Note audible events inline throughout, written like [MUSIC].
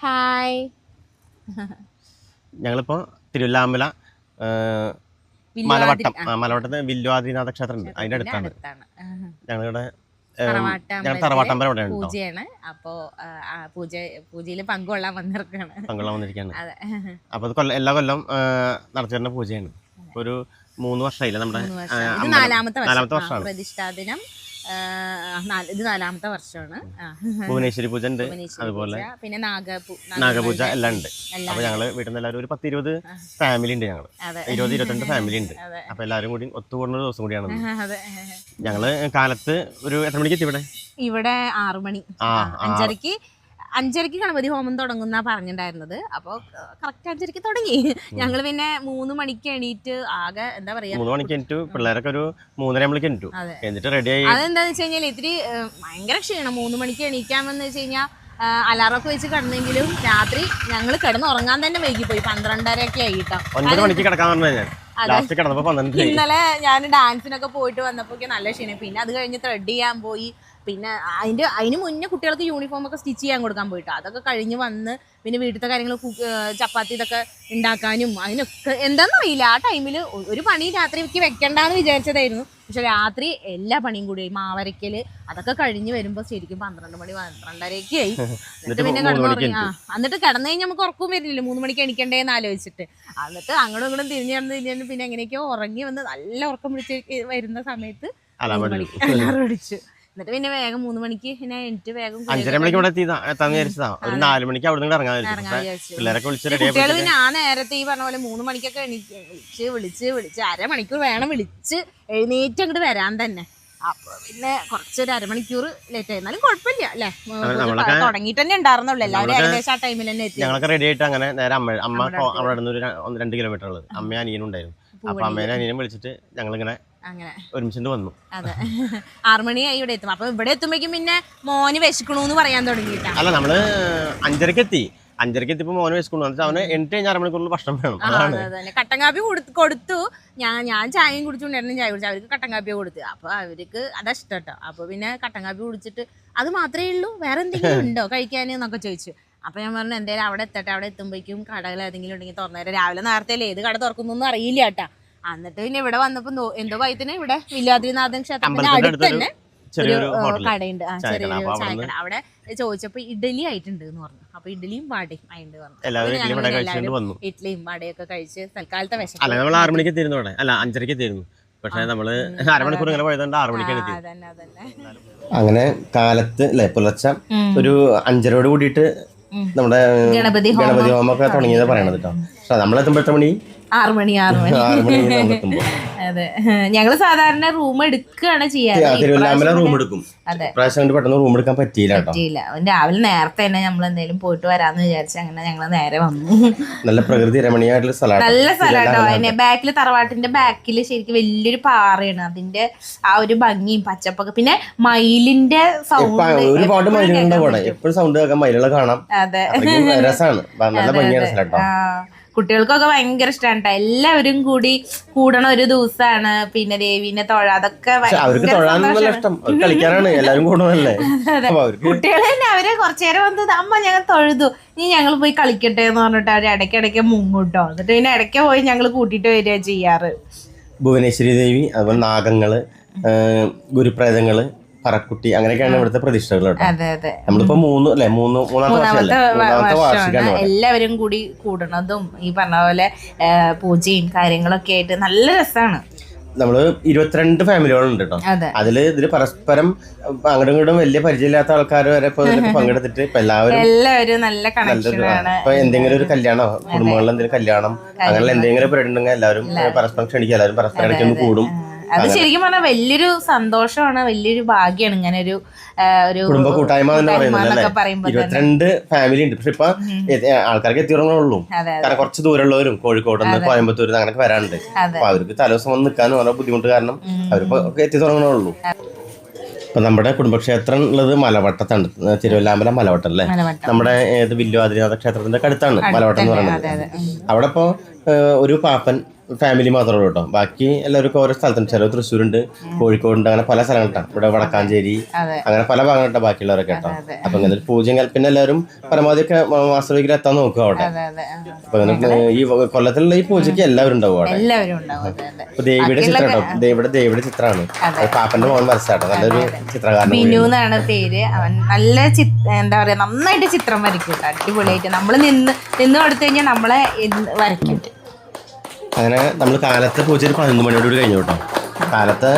Hi. [LAUGHS] ഞങ്ങളിപ്പോ തിരുവല്ലാമല മലവട്ടം. മലവട്ടത്തെ വില്വാദിനാഥ ക്ഷേത്രം ഉണ്ട് അതിന്റെ അടുത്താണ്. ഞങ്ങളുടെ തറവാട്ടമ്പലത്തിലെ ഞങ്ങൾ തറവാട്ടമ്പലം ഇവിടെ പൂജയാണ്. അപ്പോ പൂജ പൂജയിൽ പങ്കുകൊള്ളാൻ വന്നിരിക്കുകയാണ് അതെ. അപ്പൊ അത് കൊല്ലം എല്ലാ കൊല്ലം നടത്തി വരുന്ന പൂജയാണ്. ഒരു മൂന്ന് വർഷമായില്ല നമ്മുടെ. നാലാമത്തെ വർഷം. വർഷമാണ്. പ്രതിഷ്ഠാദിനം. ഇത് നാലാമത്തെ വർഷമാണ്. ഭുവനേശ്വരി പൂജ ഉണ്ട്. അതുപോലെ പിന്നെ നാഗപൂ നാഗപൂജ എല്ലാം ഉണ്ട്. അപ്പൊ ഞങ്ങൾ വീട്ടിൽ നിന്ന് എല്ലാവരും ഒരു പത്ത് ഇരുപത് ഫാമിലി ഉണ്ട് ഞങ്ങൾ. അതെ. ഇരുപത് ഇരുപത്തിരണ്ട് ഫാമിലി ഉണ്ട്. അപ്പൊ എല്ലാവരും കൂടി ഒത്തുകൂടുന്ന ദിവസം കൂടിയാണ് ഞങ്ങൾ കാലത്ത് ഒരു എത്ര മണിക്ക് എത്തി ഇവിടെ? ഇവിടെ ആറു മണി. ആ, ആ, അഞ്ചരക്ക് അഞ്ചരക്ക് ഗണപതി ഹോമം തുടങ്ങുന്ന പറഞ്ഞിട്ടുണ്ടായിരുന്നത് അപ്പോൾ കറക്റ്റ് അഞ്ചരക്ക് തുടങ്ങി. ഞങ്ങൾ പിന്നെ മൂന്ന് മണിക്ക് എണീറ്റ് ആകെ എന്താ പറയാ മൂന്ന് മണിക്ക് എണീറ്റ് പിള്ളേരൊക്കെ ഒരു മൂന്നര മണിക്ക് എണീറ്റു. എന്നിട്ട് റെഡിയായി അതെന്താന്ന് വെച്ച് കഴിഞ്ഞാൽ ഇത്തിരി ഭയങ്കര ക്ഷീണം. മൂന്ന് മണിക്ക് എണീക്കാമെന്ന് വെച്ച് കഴിഞ്ഞാൽ അലാറൊക്കെ വെച്ച് കിടന്നെങ്കിലും രാത്രി ഞങ്ങൾ കിടന്നുറങ്ങാൻ തന്നെ വൈകിപ്പോയി പന്ത്രണ്ടരയൊക്കെ ആയിട്ടോ. ഒൻപത് മണിക്ക് കിടക്കാൻ പറഞ്ഞു ആയി. ഇന്നലെ ഞാൻ ഡാൻസിനൊക്കെ പോയിട്ട് വന്നപ്പോ നല്ല ക്ഷീണം പിന്നെ അത് കഴിഞ്ഞ് ത്രെഡ് ചെയ്യാൻ പോയി. പിന്നെ അതിന്റെ അതിന് മുന്നേ കുട്ടികൾക്ക് യൂണിഫോം ഒക്കെ സ്റ്റിച്ച് ചെയ്യാൻ കൊടുക്കാൻ പോയിട്ട്. അതൊക്കെ കഴിഞ്ഞ് വന്ന് പിന്നെ വീട്ടിലത്തെ കാര്യങ്ങൾ ചപ്പാത്തി ഇതൊക്കെ ഉണ്ടാക്കാനും അതിനൊക്കെ എന്താണെന്നറിയില്ല ആ ടൈമിൽ ഒരു പണി രാത്രി വെക്കി വെക്കണ്ടെന്ന് വിചാരിച്ചതായിരുന്നു. പക്ഷെ രാത്രി എല്ലാ പണിയും കൂടി ആയി. മാവരയ്ക്കൽ അതൊക്കെ കഴിഞ്ഞ് വരുമ്പോൾ ശരിക്കും പന്ത്രണ്ട് മണി പന്ത്രണ്ടരയൊക്കെ ആയി. [LAUGHS] എന്നിട്ട് പിന്നെ കിടന്നു ആ എന്നിട്ട് കിടന്നു കഴിഞ്ഞാൽ നമുക്ക് ഉറക്കം വരില്ല മൂന്ന് മണിക്ക് എണിക്കണ്ടേന്ന് ആലോചിച്ചിട്ട്. എന്നിട്ട് അങ്ങോട്ടും ഇങ്ങോട്ടും തിരിഞ്ഞു നടന്ന് തിരിഞ്ഞു പിന്നെ എങ്ങനെയൊക്കെയോ ഉറങ്ങി വന്ന് നല്ല ഉറക്കം പിടിച്ച് വരുന്ന സമയത്ത് അലാറം അടിച്ചു എന്നിട്ട് പിന്നെ വേഗം മൂന്ന് മണിക്ക് പിന്നെ വേഗം അഞ്ചര മണിക്ക് ഇവിടെ വിചാരിച്ചതാ. ഒരു നാല് മണിക്ക് അവിടെ നിന്ന് ഇറങ്ങാൻ പിള്ളേരൊക്കെ വിളിച്ച് കുട്ടികൾ പിന്നെ ആ നേരത്തെ ഈ പറഞ്ഞ പോലെ മൂന്ന് മണിക്കൊക്കെ വിളിച്ച് വിളിച്ച് വിളിച്ച് അരമണിക്കൂർ വേണം വിളിച്ച് എഴുന്നേറ്റ് അങ്ങോട്ട് വരാൻ തന്നെ. അപ്പൊ പിന്നെ കുറച്ചൊരു അരമണിക്കൂർ ലേറ്റ് ആയി. എന്നാലും കുഴപ്പമില്ല അല്ലേ? തുടങ്ങിട്ട് തന്നെ ഉണ്ടായിരുന്നുള്ളൂ. എല്ലാവരും ഏകദേശം ആ ടൈമിൽ തന്നെ എത്തി. ഞങ്ങളൊക്കെ റെഡി ആയിട്ട് അങ്ങനെ നേരെ അമ്മ അമ്മ അവിടെ നിന്ന് ഒരു രണ്ട് കിലോമീറ്റർ ഉള്ളത്. അമ്മയും അനിയനും ഉണ്ടായിരുന്നു. അപ്പൊ അമ്മേനെ അനിയനും വിളിച്ചിട്ട് ഞങ്ങളിങ്ങനെ അങ്ങനെ. ഒരുമിച്ചിട്ട് വന്നു. അതെ. [LAUGHS] ആറുമണിയായി ഇവിടെ എത്തും. അപ്പൊ ഇവിടെ എത്തുമ്പോഴേക്കും പിന്നെ മോന് വിശക്കണൂന്ന് പറയാൻ തുടങ്ങിയിട്ടാ. അല്ല നമ്മൾ അഞ്ചരക്ക് എത്തി. അഞ്ചരക്ക് എത്തിയപ്പോ മോനെ വെച്ചുകൊണ്ടു എന്നിട്ട് അവന് എട്ട് കഴിഞ്ഞ അരമണിക്കൂറിൽ ഭക്ഷണം വേണം. അതാണ്. അതെ കട്ടൻ കാപ്പി കൊടുത്തു. ഞാൻ ഞാൻ ചായയും കുടിച്ചുകൊണ്ടായിരുന്നു ചായ കുടിച്ചു അവർക്ക് കട്ടൻ കാപ്പി കൊടുത്തു അപ്പൊ അവർക്ക് അതാ ഇഷ്ടം കേട്ടോ. അപ്പൊ പിന്നെ കട്ടൻ കാപ്പി കുടിച്ചിട്ട് അത് മാത്രമേ ഉള്ളൂ. വേറെ എന്തെങ്കിലും ഉണ്ടോ കഴിക്കാൻ എന്നൊക്കെ ചോദിച്ചു. അപ്പൊ ഞാൻ പറഞ്ഞു എന്തായാലും അവിടെ എത്തട്ടെ. അവിടെ എത്തുമ്പോഴേക്കും കടകൾ ഏതെങ്കിലും ഉണ്ടെങ്കിൽ തുറന്നേരം. രാവിലെ നേരത്തെ ഏത് കട തുറക്കുന്നു അറിയില്ല കേട്ടാ. എന്നിട്ട് പിന്നെ ഇവിടെ വന്നപ്പോ എന്തോ- ഭയത്തിന് ഇവിടെ വില്ലാദ്രിനാഥൻ ക്ഷേത്രത്തിന്റെ അടുത്ത് തന്നെ ചെറിയൊരു ഹോട്ടൽ കടയുണ്ട്. ആ ചെറിയൊരു ചായക്കട. അവിടെ ചോദിച്ചപ്പോ ഇഡലി ആയിട്ടുണ്ട് എന്ന് പറഞ്ഞു. അപ്പൊ ഇഡലിയും വടയും ആയിട്ടുണ്ട് പറഞ്ഞു. ഇഡ്ഡലിയും വടയൊക്കെ കഴിച്ച് തൽക്കാലത്തെ അല്ല നമ്മൾ ആറു മണിക്ക് അല്ല അഞ്ചരക്ക് എത്തിയിരുന്നു. പക്ഷെ നമ്മൾ അരമണിക്കൂർ ഇങ്ങനെ പോയതുകൊണ്ട് ആറു മണിക്കാണ് എത്തിയത്. അതന്നെ അതന്നെ. അങ്ങനെ കാലത്ത് അല്ലെ പുലർച്ചെ ഒരു അഞ്ചരയോട് കൂടിയിട്ട്. നമ്മുടെ ഗണപതി ഹോമം ഗണപതി ഹോമൊക്കെ തുടങ്ങിയത് പറയണത് കേട്ടോ പക്ഷെ നമ്മളെത്തുമ്പോ എത്ര മണി ആറു മണി ആറു മണി. ആറു മണി [LAUGHS] നമ്മളെത്തുമ്പോ അതെ. ഞങ്ങൾ സാധാരണ റൂം എടുക്കുകയാണ് ചെയ്യാറ്. തിരുവല്ലാമല റൂം എടുക്കും. അതെ. പ്രാവശ്യം കൊണ്ട് പെട്ടെന്ന് റൂം എടുക്കാൻ പറ്റിയില്ല കേട്ടോ. പറ്റിയില്ല. രാവിലെ നേരത്തെ തന്നെ നമ്മൾ എന്തെങ്കിലും പോയിട്ട് വരാന്ന് വിചാരിച്ച് അങ്ങനെ ഞങ്ങൾ നേരെ വന്നു. നല്ല പ്രകൃതി രമണീയമായിട്ടുള്ള സ്ഥലമാണ് നല്ല സ്ഥലമാട്ടോ. അതിന്റെ ബാക്കിൽ തറവാട്ടിന്റെ ബാക്കിൽ ശരിക്കും വലിയൊരു പാറയാണ്. അതിന്റെ ആ ഒരു ഭംഗിയും പച്ചപ്പൊക്കെ. പിന്നെ മയിലിന്റെ സൗണ്ട് ഒരുപാട് അവിടെ എപ്പോഴും സൗണ്ട് കേൾക്കാൻ മയിലുകളെ കാണാം. അതെ. അത്രയ്ക്കും രസമാണ്. [LAUGHS] നല്ല ഭംഗിയാണ് സ്ഥലം കേട്ടോ. ആ, കുട്ടികൾക്കൊക്കെ ഭയങ്കര ഇഷ്ടമാണ് കേട്ടോ. എല്ലാവരും കൂടി കൂടണ ഒരു ദിവസമാണ് പിന്നെ ദേവീനെ തൊഴ അതൊക്കെ അവർക്ക് ഇഷ്ടം. കളിക്കാനാണ് എല്ലാവരും [LAUGHS] കുട്ടികൾ തന്നെ അവരെ കുറച്ചു നേരം വന്നത് അമ്മ ഞങ്ങൾ തൊഴുതു. ഇനി ഞങ്ങൾ പോയി കളിക്കട്ടെ എന്ന് പറഞ്ഞിട്ട് അവർ ഇടയ്ക്കിടയ്ക്ക് മുങ്ങൂട്ടോ. എന്നിട്ട് പിന്നെ ഇടയ്ക്ക് പോയി ഞങ്ങൾ കൂട്ടിയിട്ട് വരിക ചെയ്യാറ്. ഭുവനേശ്വരി ദേവി അതുപോലെ നാഗങ്ങൾ ഗുരുപ്രേതങ്ങൾ പറക്കുട്ടി അങ്ങനെയൊക്കെയാണ് ഇവിടുത്തെ അതെ നമ്മളിപ്പോ മൂന്ന് അല്ലെ? മൂന്ന് മൂന്നാമത്തെ വർഷമാണ് എല്ലാവരും കൂടി കൂടണതും ഈ പറഞ്ഞ പോലെ പൂജയും കാര്യങ്ങളൊക്കെ ആയിട്ട് നല്ല രസമാണ് നമ്മൾ ഇരുപത്തിരണ്ട് ഫാമിലികളുണ്ട് കേട്ടോ. അതെ. അതിൽ ഇതിൽ പരസ്പരം അങ്ങോട്ടും ഇങ്ങോട്ടും വലിയ പരിചയമില്ലാത്ത ആൾക്കാർ വരെ ഇപ്പൊ [LAUGHS] പങ്കെടുത്തിട്ട് ഇപ്പൊ എല്ലാവരും എല്ലാവരും നല്ല ഇപ്പൊ എന്തെങ്കിലും ഒരു കല്യാണോ? കുടുംബങ്ങളിൽ എന്തെങ്കിലും കല്യാണം അങ്ങനെ എന്തെങ്കിലും പരിപാടി ഉണ്ടെങ്കിൽ എല്ലാവരും പരസ്പരം ക്ഷണിക്കുക എല്ലാവരും പരസ്പരം ഇടയ്ക്കൊന്ന് കൂടും. അത് ശരിക്കും പറഞ്ഞാൽ വലിയൊരു സന്തോഷമാണ് വലിയൊരു ഭാഗ്യമാണ് ഇങ്ങനെ ഒരു ഒരു കുടുംബ കൂട്ടായ്മ എന്ന് പറയുന്നത് ഇരുപത്തിരണ്ട് ഫാമിലി ഉണ്ട്. പക്ഷെ ഇപ്പൊ ആൾക്കാർക്ക് എത്തിയുള്ളൂ കാരണം കുറച്ച് ദൂരമുള്ളവരും കോഴിക്കോട് നിന്ന് കോയമ്പത്തൂർ അങ്ങനെ വരാനുണ്ട് അപ്പൊ അവർക്ക് തലേദിവസം വന്ന് നിൽക്കാൻ വളരെ ബുദ്ധിമുട്ട് കാരണം അവരിപ്പോ എത്തി തുടങ്ങണുള്ളൂ. ഇപ്പൊ നമ്മുടെ കുടുംബക്ഷേത്രം ഉള്ളത് മലവട്ടത്താണ്. തിരുവല്ലാമല മലവട്ടം അല്ലേ? നമ്മുടെ ഏത് വില്ലുവാതിരിനാഥ ക്ഷേത്രത്തിന്റെ അടുത്താണ് മലവട്ടം എന്ന് പറയുന്നത്. അവിടെ ഇപ്പോ ഒരു പാപ്പൻ ഫാമിലി മാത്രമേ ഉള്ളൂ കേട്ടോ ബാക്കി എല്ലാവർക്കും ഓരോ സ്ഥലത്തുണ്ട്. ചിലർ തൃശ്ശൂരുണ്ട് കോഴിക്കോടുണ്ട് അങ്ങനെ പല സ്ഥലങ്ങളിട്ടാണ്. ഇവിടെ വടക്കാഞ്ചേരി അങ്ങനെ പല ഭാഗങ്ങളുണ്ട് ബാക്കിയുള്ളവരൊക്കെ കേട്ടോ. അപ്പൊ ഇങ്ങനെ ഒരു പൂജ്യം പിന്നെ എല്ലാവരും പരമാവധി ഒക്കെ മാസ്റ്റർ എത്താൻ നോക്കുക അവിടെ. അപ്പൊ ഈ കൊല്ലത്തിലുള്ള ഈ പൂജയ്ക്ക് എല്ലാവരും ഉണ്ടാവും അവിടെ. അപ്പൊ ദേവിയുടെ ചിത്രം കേട്ടോ ദേവിയുടെ ദേവിയുടെ ചിത്രമാണ്. പാപ്പന്റെ മോൻ വരച്ചാട്ടോ. നല്ലൊരു ചിത്രകാരൻ ബിനു എന്നാണ് പേര്. അവൻ നല്ല എന്താ പറയാ നന്നായിട്ട് ചിത്രം വരയ്ക്കും അടിപൊളിയായിട്ട് നമ്മൾ നിന്ന് നിന്ന് കൊടുത്തു കഴിഞ്ഞാൽ നമ്മളെ വരയ്ക്കും. അങ്ങനെ നമ്മൾ കാലത്തെ പൂജ ഒരു പതിനൊന്ന് മണിയോട് കഴിഞ്ഞു കേട്ടോ. കാലത്തെ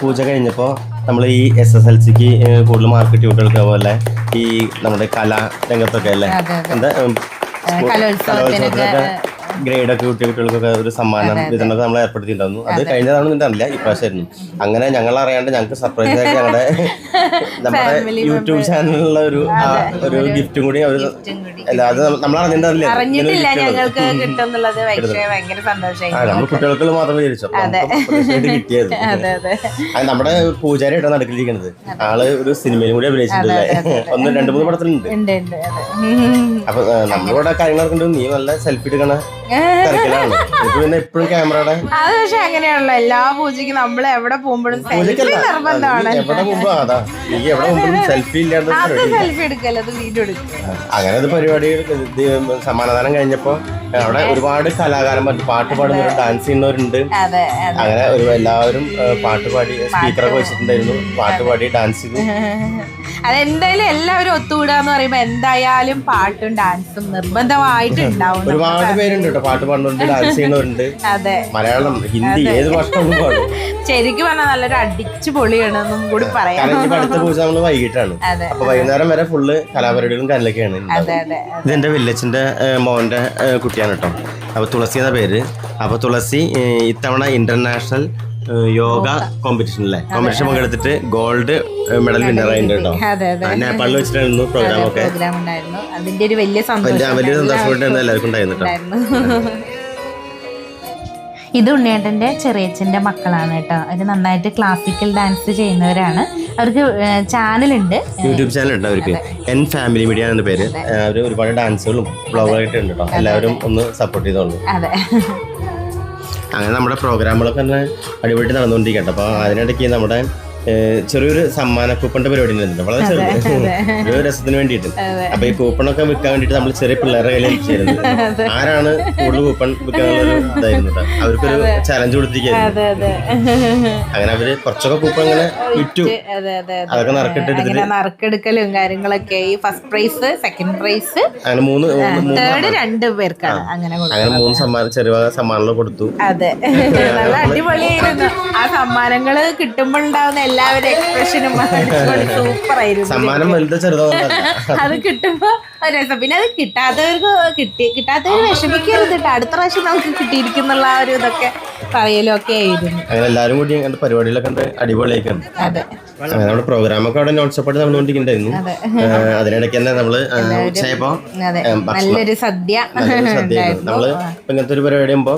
പൂജ കഴിഞ്ഞപ്പോൾ നമ്മൾ ഈ എസ് എസ് എൽ സിക്ക് കൂടുതൽ മാർക്കറ്റ് കുട്ടികൾക്ക് അതുപോലെ ഈ നമ്മുടെ കലാ രംഗത്തൊക്കെ അല്ലേ? എന്താ കലോത്സവത്തിനൊക്കെ ഗ്രേഡ് ഒക്കെ കുട്ടിയ കുട്ടികൾക്കൊക്കെ ഒരു സമ്മാനം വിതരണമൊക്കെ നമ്മൾ ഏർപ്പെടുത്തിയിട്ടുണ്ടായിരുന്നു. അത് കഴിഞ്ഞ തവണ നിന്റെ അറിയില്ല ഇപ്രാവശ്യമായിരുന്നു അങ്ങനെ ഞങ്ങൾ അറിയാണ്ട് ഞങ്ങൾക്ക് സർപ്രൈസ് ആയിട്ട് ഞങ്ങളുടെ [LAUGHS] നമ്മുടെ യൂട്യൂബ് ചാനലിലുള്ള ഒരു ഒരു ഗിഫ്റ്റും കൂടി അവർ അല്ലാതെ അല്ല അത് നമ്മൾ അറിഞ്ഞിട്ടില്ല ഞങ്ങൾക്ക് കിട്ടുന്നുള്ളത്. [LAUGHS] പക്ഷേ ഭയങ്കര സന്തോഷമായി. ആ നമ്മൾ കുട്ടികൾക്ക് മാത്രം വിചാരിച്ചു. കിട്ടിയത് നമ്മുടെ പൂജാരിയായിട്ടാണ് നടക്കിയിരിക്കുന്നത് ആൾ ഒരു സിനിമയിലും കൂടി അഭിനയിച്ചിട്ടുണ്ടല്ലേ ഒന്ന് രണ്ട് മൂന്ന് പടത്തിലുണ്ട്. അപ്പൊ നമ്മളിവിടെ കാര്യങ്ങളൊക്കെ നീ നല്ല സെൽഫി എടുക്കണ പിന്നെ എപ്പോഴും ക്യാമറയുടെ അത് പക്ഷെ അങ്ങനെയാണല്ലോ. എല്ലാ പൂജയ്ക്കും നമ്മൾ എവിടെ പോകുമ്പോഴും സെൽഫി നിർബന്ധമാണ്. എവിടെ മുമ്പ് അതാ. നീ എവിടെ മുമ്പും സെൽഫി ഇല്ലാണ്ട് അത് സെൽഫി എടുക്കല്ലോ അത് വീഡിയോ എടുക്കും അങ്ങനെ ഒരു പരിപാടി സമാധാനം കഴിഞ്ഞപ്പോ അവിടെ ഒരുപാട് കലാകാരന്മാർ പാട്ട് പാടുന്നവർ ഡാൻസ് ചെയ്യുന്നവരുണ്ട്. അതെ അതെ. അങ്ങനെ ഒരു എല്ലാവരും പാട്ട് പാടി സ്പീക്കറൊക്കെ വെച്ചിട്ടുണ്ടായിരുന്നു. പാട്ട് പാടി ഡാൻസ് ചെയ്തു. അതെന്തായാലും എല്ലാവരും ഒത്തുകൂടാന്ന് പറയുമ്പോ എന്തായാലും പാട്ടും ഡാൻസും നിർബന്ധമായിട്ടുണ്ടാവും [LAUGHS] ഒരുപാട് പേരുണ്ട് കേട്ടോ പാട്ട് പാടുന്നുണ്ട് ഡാൻസ് ചെയ്യുന്നുണ്ട്. അതെ. മലയാളം ഹിന്ദി ഏത് ഭാഷകളും പാടും. ശരിക്കും പറഞ്ഞാൽ നല്ലൊരു അടിച്ചു പൊളിയാണെന്നും കൂടി പറയാം. കാരണം അടുത്ത പൂജ നമ്മൾ വൈകിട്ടാണ്. അതെ. അപ്പൊ വൈകുന്നേരം വരെ ഫുള്ള് കലാപരിപാടികളും കല്ലൊക്കെയാണ് അതെ അതെ ഇതെന്റെ വില്ലച്ചിന്റെ മോന്റെ കുട്ടിയാണ് കേട്ടോ. അപ്പൊ തുളസി എന്ന പേര്. അപ്പൊ തുളസി ഇത്തവണ ഇന്റർനാഷണൽ ഏ, കോമ്പറ്റീഷൻ അല്ലേ കോമ്പറ്റീഷൻ പങ്കെടുത്തിട്ട് ഗോൾഡ് മെഡൽ വിന്നർ ആയിട്ട് കേട്ടോ. നേപ്പാളിൽ വെച്ചിട്ടായിരുന്നു പ്രോഗ്രാം ഒക്കെ. അതിന്റെ ഒരു വലിയ സന്തോഷം വലിയ എല്ലാവർക്കും ഉണ്ടായിരുന്നു ഇത് ഉണ്ണിയേട്ടന്റെ ചെറിയച്ഛന്റെ മക്കളാണ് കേട്ടോ. അവർ നന്നായിട്ട് ക്ലാസിക്കൽ ഡാൻസ് ചെയ്യുന്നവരാണ്. അവർക്ക് ചാനലുണ്ട് യൂട്യൂബ് ചാനലുണ്ട് ഉണ്ട് അവർക്ക്. എൻ ഫാമിലി മീഡിയ എന്ന പേര്. അവർ ഒരുപാട് ഡാൻസുകളും ബ്ലോഗായിട്ടുണ്ട് കേട്ടോ. എല്ലാവരും ഒന്ന് സപ്പോർട്ട് ചെയ്തോളൂ. അതെ. അങ്ങനെ നമ്മുടെ പ്രോഗ്രാമുകളൊക്കെ തന്നെ അടിപൊളി നടന്നുകൊണ്ടിരിക്കട്ടെ അപ്പോൾ അതിനിടയ്ക്ക് നമ്മുടെ ചെറിയൊരു സമ്മാന കൂപ്പണിന്റെ പരിപാടി ഉണ്ടായിരുന്നു വളരെ ചെറുത്. ഒരു രസത്തിന് വേണ്ടിയിട്ട്. അപ്പൊ ഈ കൂപ്പണൊക്കെ വിൽക്കാൻ വേണ്ടിട്ട് നമ്മൾ ചെറിയ പിള്ളേരെ കയ്യിൽ ഇരിക്കുന്നത് [LAUGHS] ആരാണ് കൂടുതൽ കൂപ്പൺ വിൽക്കാനുള്ള ഇതായിരുന്നു അവർക്കൊരു ചലഞ്ച് കൊടുത്തിരിക്കുന്നത് അങ്ങനെ അവർ കുറച്ചൊക്കെ കൂപ്പൺ ഇങ്ങനെ വിറ്റു അതെ അതെ അതെ. അതൊക്കെ നറുക്കിട്ടെടുത്തിട്ട് നറുക്കെടുക്കലും കാര്യങ്ങളൊക്കെ. ഈ ഫസ്റ്റ് പ്രൈസ് സെക്കൻഡ് പ്രൈസ് അങ്ങനെ മൂന്ന് തേർഡ് രണ്ട് പേർക്കാണ് അങ്ങനെ അങ്ങനെ മൂന്ന് സമ്മാനം ചെറിയ സമ്മാനങ്ങൾ കൊടുത്തു. അതെ. [LAUGHS] നല്ല അടിപൊളിയായിരുന്നു. ആ സമ്മാനങ്ങൾ കിട്ടുമ്പോൾ ഉണ്ടാവുന്ന എല്ലാവരുടെ എക്സ്പ്രഷനും സൂപ്പർ ആയിരുന്നു. സമ്മാനം വലുതോ ചെറുതോ അത് കിട്ടുമ്പോ രസം. പിന്നെ അത് കിട്ടാത്തവർക്ക് കിട്ടി. കിട്ടാത്തവർ വിഷമിക്കരുത് അടുത്ത പ്രാവശ്യം നമുക്ക് കിട്ടിയിരിക്കുന്നുള്ള ആ ഒരു ഇതൊക്കെ. പറയലും ഒക്കെ ആയിരുന്നു. അങ്ങനെ എല്ലാവരും കൂടി അങ്ങനത്തെ പരിപാടികളൊക്കെ ഉണ്ട് അടിപൊളിയായിക്കാണ്. അതെ. അങ്ങനെ നമ്മുടെ പ്രോഗ്രാമൊക്കെ അവിടെ നോൺ സ്റ്റോപ്പായിട്ട് നടന്നുകൊണ്ടിരിക്കുന്നുണ്ടായിരുന്നു. അതിനിടയ്ക്ക് തന്നെ നമ്മൾ ഉച്ചയായപ്പോ അതെ നല്ലൊരു സദ്യ സദ്യയായിരുന്നു നമ്മൾ ഇപ്പൊ ഇങ്ങനത്തെ ഒരു പരിപാടി ആകുമ്പോ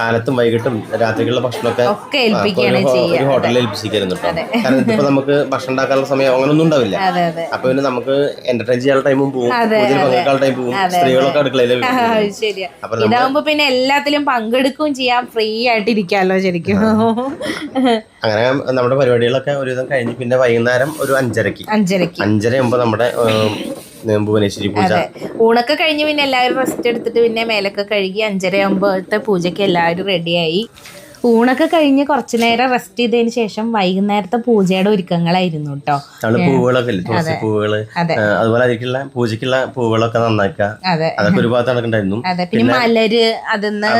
കാലത്തും വൈകിട്ടും രാത്രിക്കുള്ള ഭക്ഷണമൊക്കെ ഒക്കെ ഏൽപ്പിക്കുകയാണ് ചെയ്യുക. ഒരു ഹോട്ടലിൽ ഏൽപ്പിച്ചിരിക്കുന്നു കേട്ടോ. കാരണം ഇതിപ്പോ നമുക്ക് ഭക്ഷണം ഉണ്ടാക്കാനുള്ള സമയം അങ്ങനൊന്നും ഉണ്ടാവില്ല. അതെ അതെ. അപ്പൊ പിന്നെ നമുക്ക് എന്റർടൈൻ ചെയ്യാനുള്ള ടൈമും പോകും അതെ. പങ്കെടുക്കാനുള്ള ടൈം പോകും സ്ത്രീകളൊക്കെ അടുക്കളയിൽ ശരിയാ. അപ്പൊ ഇതാവുമ്പോ പിന്നെ എല്ലാത്തിലും പങ്കെടുക്കുകയും ചെയ്യാം. ഫ്രീ ആയിട്ട് ഇരിക്കാമല്ലോ ശരിക്കും. അങ്ങനെ നമ്മുടെ പരിപാടികളൊക്കെ ഒരുവിധം കഴിഞ്ഞ് പിന്നെ വൈകുന്നേരം ഒരു അഞ്ചരക്ക്. അഞ്ചരക്ക്. അഞ്ചര ആകുമ്പോ നമ്മുടെ ഭുവനേശ്വരി പൂജ. ഊണൊക്കെ കഴിഞ്ഞ് പിന്നെ എല്ലാവരും റെസ്റ്റ് എടുത്തിട്ട് പിന്നെ മേലൊക്കെ കഴുകി അഞ്ചര ആകുമ്പോഴത്തെ പൂജയ്ക്ക് എല്ലാവരും റെഡിയായി ഊണൊക്കെ കഴിഞ്ഞ് കുറച്ചു നേരം റെസ്റ്റ് ചെയ്തതിന് ശേഷം വൈകുന്നേരത്തെ പൂജയുടെ ഒരുക്കങ്ങളായിരുന്നു കേട്ടോ പൂവുകളൊക്കെ തുളസി പൂവുകൾ അതെ. അതുപോലെ അതിലേക്കുള്ള പൂജയ്ക്കുള്ള പൂവുകളൊക്കെ നന്നാക്കുക. അതെ. അതൊക്കെ ഒരു ഭാഗത്ത് അതെ. പിന്നെ മലര് അതിന്ന്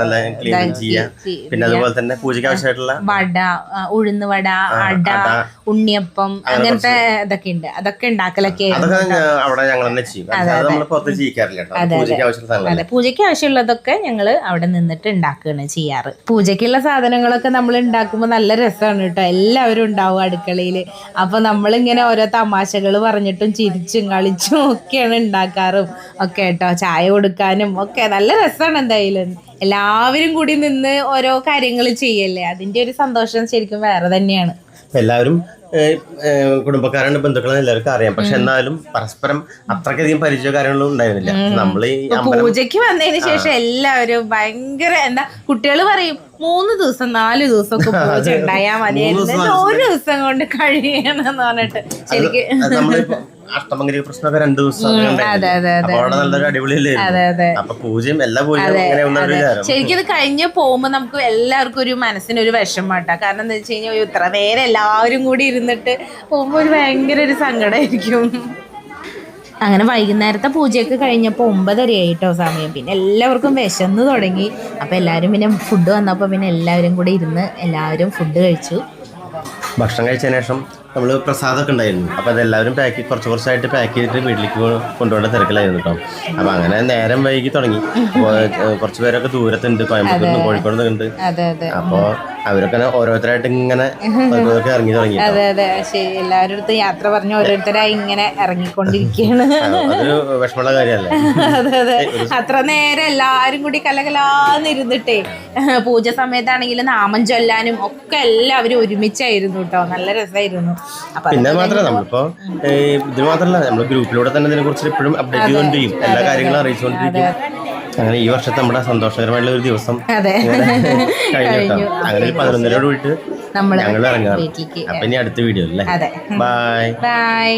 നല്ല ക്ലീൻ ചെയ്യാ പിന്നെ അതുപോലെ തന്നെ പൂജയ്ക്ക് ആവശ്യമായിട്ടുള്ള വട ഉഴുന്ന് വട അട ഉണ്ണിയപ്പം അങ്ങനത്തെ ഇതൊക്കെ ഉണ്ട്. അതൊക്കെ ഉണ്ടാക്കലൊക്കെ അവിടെ ഞങ്ങൾ തന്നെ ചെയ്യും. നമ്മൾ പുറത്ത് ചെയ്യിക്കാറില്ല പൂജയ്ക്ക് ആവശ്യമുള്ള പൂജയ്ക്ക് ആവശ്യമുള്ളതൊക്കെ ഞങ്ങൾ അവിടെ നിന്നിട്ട് ഉണ്ടാക്കുകയാണ് ചെയ്യാറ്. പൂജയ്ക്കുള്ള സാധനങ്ങളൊക്കെ നമ്മൾ ഉണ്ടാക്കുമ്പോൾ നല്ല രസമാണ് കേട്ടോ. എല്ലാവരും ഉണ്ടാവും അടുക്കളയിൽ. അപ്പോൾ നമ്മളിങ്ങനെ ഓരോ തമാശകൾ പറഞ്ഞിട്ടും ചിരിച്ചും കളിച്ചും ഒക്കെയാണ് ഉണ്ടാക്കാറും. ഒക്കെ കേട്ടോ. ചായ കൊടുക്കാനും ഒക്കെ നല്ല രസമാണ് എന്തായാലും. എല്ലാവരും കൂടി നിന്ന് ഓരോ കാര്യങ്ങൾ ചെയ്യല്ലേ? അതിന്റെ ഒരു സന്തോഷം ശരിക്കും വേറെ തന്നെയാണ്. എല്ലാവരും കുടുംബക്കാരാണ് ബന്ധുക്കളാണ് എല്ലാവർക്കും അറിയാം. പക്ഷെ എന്നാലും പരസ്പരം അത്രക്കധികം പരിചയ കാര്യങ്ങളും ഉണ്ടായിരുന്നില്ല നമ്മൾ ഈ പൂജയ്ക്ക് വന്നതിന് ശേഷം എല്ലാവരും ഭയങ്കര എന്താ കുട്ടികൾ പറയും മൂന്ന് ദിവസം നാല് ദിവസം ഒക്കെ പൂജ ഉണ്ടായാൽ മതിയായിരുന്നു ഒരു ദിവസം. കൊണ്ട് കഴിയണം എന്ന് പറഞ്ഞിട്ട് ശരിക്കും അഷ്ടമംഗലിക പ്രശ്നമൊക്കെ രണ്ടു ദിവസം അവിടെ നല്ലൊരു അടിപൊളി അപ്പൊ പൂജയും എല്ലാ പൂജയും ശരിക്കും ഇത് കഴിഞ്ഞ് പോകുമ്പോ നമുക്ക് എല്ലാവർക്കും ഒരു മനസ്സിനൊരു വിഷമാട്ടാ കാരണം എന്താ വെച്ച് കഴിഞ്ഞാൽ ഇത്ര നേരം എല്ലാവരും കൂടി ഇരുന്നിട്ട് പോകുമ്പോ ഒരു ഭയങ്കര ഒരു സങ്കടമായിരിക്കും അങ്ങനെ വൈകുന്നേരത്തെ പൂജയൊക്കെ കഴിഞ്ഞപ്പോൾ ഒമ്പതരയായി കേട്ടോ സമയം. പിന്നെ എല്ലാവർക്കും വിശന്ന് തുടങ്ങി. അപ്പോൾ എല്ലാവരും പിന്നെ ഫുഡ് വന്നപ്പോൾ പിന്നെ എല്ലാവരും കൂടെ ഇരുന്ന് എല്ലാവരും ഫുഡ് കഴിച്ചു. ഭക്ഷണം കഴിച്ചതിന് ശേഷം നമ്മൾ പ്രസാദമൊക്കെ ഉണ്ടായിരുന്നു. അപ്പോൾ അതെല്ലാവരും പാക്ക് കുറച്ച് കുറച്ചായിട്ട് പാക്ക് ചെയ്തിട്ട് വീട്ടിലേക്ക് കൊണ്ടുപോകേണ്ട തിരക്കിലായിരുന്നു കേട്ടോ. അപ്പോൾ അങ്ങനെ നേരം വൈകി തുടങ്ങി. കുറച്ച് പേരൊക്കെ ദൂരത്തുണ്ട്. കോയമ്പത്തൂരിൽ നിന്ന് കോഴിക്കോട് അതെ അപ്പോൾ അവരൊക്കെ ഓരോരുത്തരായിട്ട് ഇങ്ങനെ ഇറങ്ങി തുടങ്ങി അതെ അതെ. ശരി എല്ലാവരുടെ അടുത്ത് യാത്ര പറഞ്ഞ് ഓരോരുത്തരായി ഇങ്ങനെ ഇറങ്ങിക്കൊണ്ടിരിക്കുകയാണ്. അതൊരു വിഷമമുള്ള കാര്യമല്ലേ? അതെ അതെ. അത്ര നേരം എല്ലാരും കൂടി കലകലാന്നിരുന്നിട്ടേ പൂജ സമയത്താണെങ്കിലും നാമം ചൊല്ലാനും ഒക്കെ എല്ലാവരും ഒരുമിച്ചായിരുന്നു കേട്ടോ നല്ല രസമായിരുന്നു. പിന്നെ മാത്രമല്ല നമ്മളിപ്പോ ഇത് മാത്രമല്ല നമ്മൾ ഗ്രൂപ്പിലൂടെ തന്നെ ഇതിനെ കുറിച്ച് എപ്പോഴും അപ്ഡേറ്റ് ചെയ്തുകൊണ്ടിരിക്കും. എല്ലാ കാര്യങ്ങളും അറിയിച്ചുകൊണ്ടിരിക്കും. അങ്ങനെ ഈ വർഷത്തെ നമ്മുടെ സന്തോഷകരമായിട്ടുള്ള ഒരു ദിവസം [LAUGHS] കഴിഞ്ഞു അങ്ങനെ പതിനൊന്നരയോട് പോയിട്ട് നമ്മൾ ഞങ്ങൾ ഇറങ്ങാറ് വീട്ടിലേക്ക്. അപ്പൊ ഇനി അടുത്ത വീഡിയോ അല്ലേ? Bye bye